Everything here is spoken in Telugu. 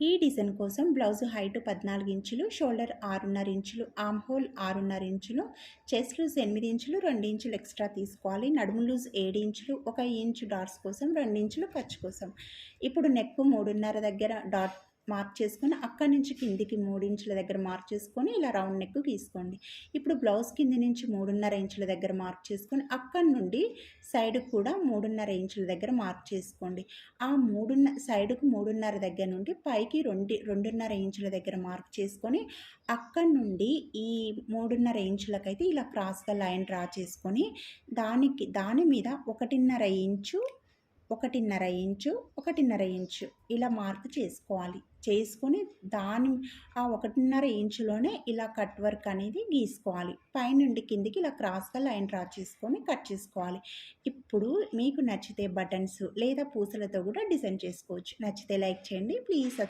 ఈ డిజైన్ కోసం బ్లౌజ్ హైట్ పద్నాలుగు ఇంచులు షోల్డర్ ఆరున్నర ఇంచులు ఆమ్ హోల్ ఆరున్నర ఇంచులు చెస్ట్ లూజ్ ఎనిమిది ఇంచులు రెండు ఇంచులు ఎక్స్ట్రా తీసుకోవాలి. నడుము లూజ్ ఏడు ఇంచులు ఒక ఇంచు డాట్స్ కోసం రెండు ఇంచులు ఖర్చు కోసం. ఇప్పుడు నెక్ మూడున్నర దగ్గర డాట్ మార్క్ చేసుకొని అక్కడి నుంచి కిందికి మూడు ఇంచుల దగ్గర మార్క్ చేసుకొని ఇలా రౌండ్ నెక్ గీసుకోండి. ఇప్పుడు బ్లౌజ్ కింది నుంచి మూడున్నర ఇంచుల దగ్గర మార్క్ చేసుకొని అక్కడి నుండి సైడ్ కూడా మూడున్నర ఇంచుల దగ్గర మార్క్ చేసుకోండి ఆ మూడున్న సైడ్కు మూడున్నర దగ్గర నుండి పైకి రెండు రెండున్నర ఇంచుల దగ్గర మార్క్ చేసుకొని అక్కడి నుండి ఈ మూడున్నర ఇంచులకైతే ఇలా క్రాస్గా లైన్ డ్రా చేసుకొని దానికి దాని మీద ఒకటిన్నర ఇంచు ఒకటిన్నర ఇంచు ఒకటిన్నర ఇంచు. ఇలా మార్క్ చేసుకోవాలి. చేసుకొని దాని ఆ ఒకటిన్నర ఇంచులోనే ఇలా కట్ వర్క్ అనేది గీసుకోవాలి. పైనుండి కిందికి ఇలా క్రాస్గా లైన్ డ్రా చేసుకొని కట్ చేసుకోవాలి. ఇప్పుడు మీకు నచ్చితే బటన్స్ లేదా పూసలతో కూడా డిజైన్ చేసుకోవచ్చు. నచ్చితే లైక్ చేయండి. ప్లీజ్